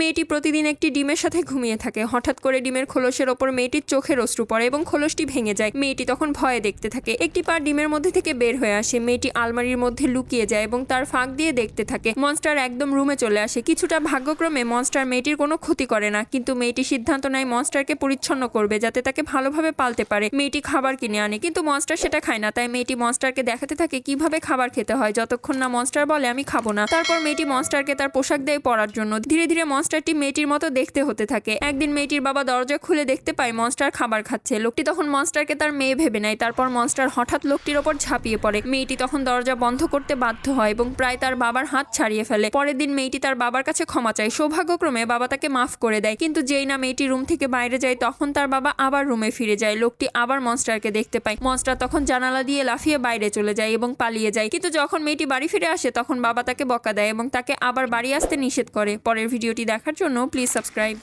মেয়েটি প্রতিদিন একটি ডিমের সাথে ঘুমিয়ে থাকে। হঠাৎ করে ডিমের খোলসের ওপর মেয়েটির চোখের অশ্রু পড়ে এবং খোলসটি ভেঙে যায়। মেয়েটি তখন ভয়ে দেখতে থাকে। একটি পা ডিমের মধ্যে থেকে বের হয়ে আসে। মেয়েটি আলমারির মধ্যে লুকিয়ে যায় এবং তার ফাঁক দিয়ে দেখতে থাকে। মনস্টার একদম রুমে চলে আসে। কিছুটা ভাগ্যক্রমে মনস্টার মেয়েটির কোনো ক্ষতি করে না, কিন্তু মেয়েটি সিদ্ধান্ত নেয় মনস্টারকে পরিচ্ছন্ন করবে যাতে তাকে ভালোভাবে পালতে পারে। মেয়েটি খাবার কিনে আনে, কিন্তু মনস্টার সেটা খায় না, তাই মেয়েটি মনস্টারকে দেখাতে থাকে কীভাবে খাবার খেতে হয়। যতক্ষণ না মনস্টার বলে, আমি খাব না। তারপর মেয়েটি মনস্টারকে তার পোশাক দেয় পরার জন্য ধীরে ধীরে মনস্টারটি মেয়েটির মতো দেখতে হতে থাকে। একদিন মেয়েটির বাবা দরজা খুলে দেখতে পায় মনস্টার খাবার খাচ্ছে। লোকটি তখন মনস্টারকে তার মেয়ে ভেবে নেয়, তারপর মনস্টার হঠাৎ লোকটির ওপর ঝাঁপিয়ে পড়ে। মেয়েটি তখন দরজা বন্ধ করতে বাধ্য হয় এবং প্রায় তার বাবার হাত ছাড়িয়ে ফেলে। পরের দিন মেয়েটি তার বাবার কাছে ক্ষমা চায়। সৌভাগ্যক্রমে বাবা তাকে মাফ করে দেয়। কিন্তু যেই না মেয়েটি রুম থেকে বাইরে যায়, তখন তার বাবা আবার রুমে ফিরে যায়। লোকটি আবার মনস্টারকে দেখতে পায়। মনস্টার তখন জানালা দিয়ে লাফিয়ে বাইরে চলে যায় এবং পালিয়ে যায়। কিন্তু যখন মেয়েটি বাড়ি ফিরে আসে, তখন বাবা তাকে বকা দেয় এবং তাকে আবার বাড়ি আসতে নিষেধ করে। পরের ভিডিওটি দেখার জন্য প্লিজ সাবস্ক্রাইব